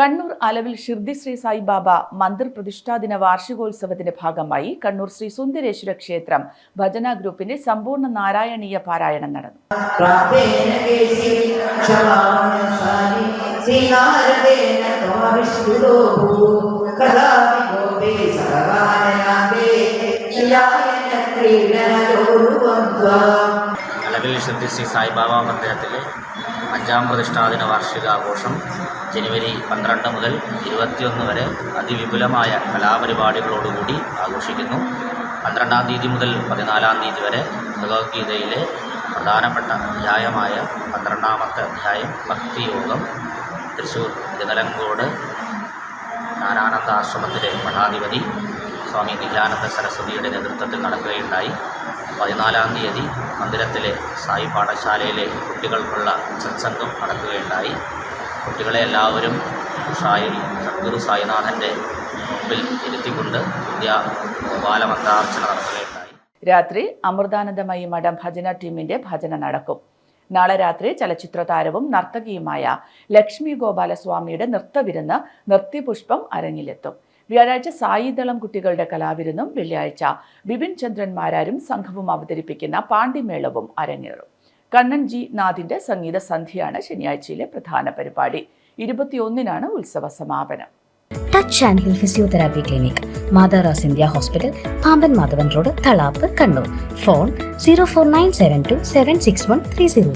കണ്ണൂർ അലവിൽ ഷിർദി ശ്രീ സായിബാബ മന്ദിർ പ്രതിഷ്ഠാദിന വാർഷികോത്സവത്തിന്റെ ഭാഗമായി കണ്ണൂർ ശ്രീ സുന്ദരേശ്വര ക്ഷേത്രം ഭജന ഗ്രൂപ്പിന്റെ സമ്പൂർണ നാരായണീയ പാരായണം നടന്നു. അലവിൽ ശ്രീ ശ്രീ സായിബാബ മന്ദിരത്തിലെ അഞ്ചാം പ്രതിഷ്ഠാദിന വാർഷികാഘോഷം ജനുവരി പന്ത്രണ്ട് മുതൽ ഇരുപത്തിയൊന്ന് വരെ അതിവിപുലമായ കലാപരിപാടികളോടുകൂടി ആഘോഷിക്കുന്നു. പന്ത്രണ്ടാം തീയതി മുതൽ പതിനാലാം തീയതി വരെ ഭഗവത്ഗീതയിലെ പ്രധാനപ്പെട്ട അധ്യായമായ പന്ത്രണ്ടാമത്തെ അധ്യായം ഭക്തിയോഗം തൃശ്ശൂർ തിരുനലങ്കോട് ജ്ഞാനാനന്ദ ആശ്രമത്തിലെ മഠാധിപതി സ്വാമി നിഖിലാനന്ദ സരസ്വതിയുടെ നേതൃത്വത്തിൽ നടക്കുകയുണ്ടായി. പതിനാലാം തീയതി മന്ദിരത്തിലെ സായി പാഠശാലയിലെ കുട്ടികൾക്കുള്ള സത്സംഗം നടക്കുകയുണ്ടായി. കുട്ടികളെ എല്ലാവരും സായി സദ്ഗുരു സായിനാഥന്റെ മുമ്പിൽ ഇരുത്തിക്കൊണ്ട് വിദ്യാ ബാലമന്ത്രാർച്ചന നടത്തുകയുണ്ടായി. രാത്രി അമൃതാനന്ദമയി മഠം ഭജന ടീമിന്റെ ഭജന നടക്കും. നാളെ രാത്രി ചലച്ചിത്ര താരവും നർത്തകിയുമായ ലക്ഷ്മി ഗോപാലസ്വാമിയുടെ നൃത്തവിരുന്ന് നൃത്യപുഷ്പം അരങ്ങിലെത്തും. വ്യാഴാഴ്ച സായിദളം കുട്ടികളുടെ കലാവിരുന്നും വെള്ളിയാഴ്ച ബിപിൻ ചന്ദ്രൻ സംഘവും അവതരിപ്പിക്കുന്ന പാണ്ടിമേളവും അരങ്ങേറും. കണ്ണൻ ജി നാഥിന്റെ സംഗീത സന്ധ്യയാണ് ശനിയാഴ്ചയിലെ പ്രധാന പരിപാടി. ഇരുപത്തിയൊന്നിനാണ് ഉത്സവ സമാപനം. Touch and heal physiotherapy clinic മാതാറാസ് India hospital Pamban Madhavan road Thalap Kannur phone zero four nine seven two seven six one three zero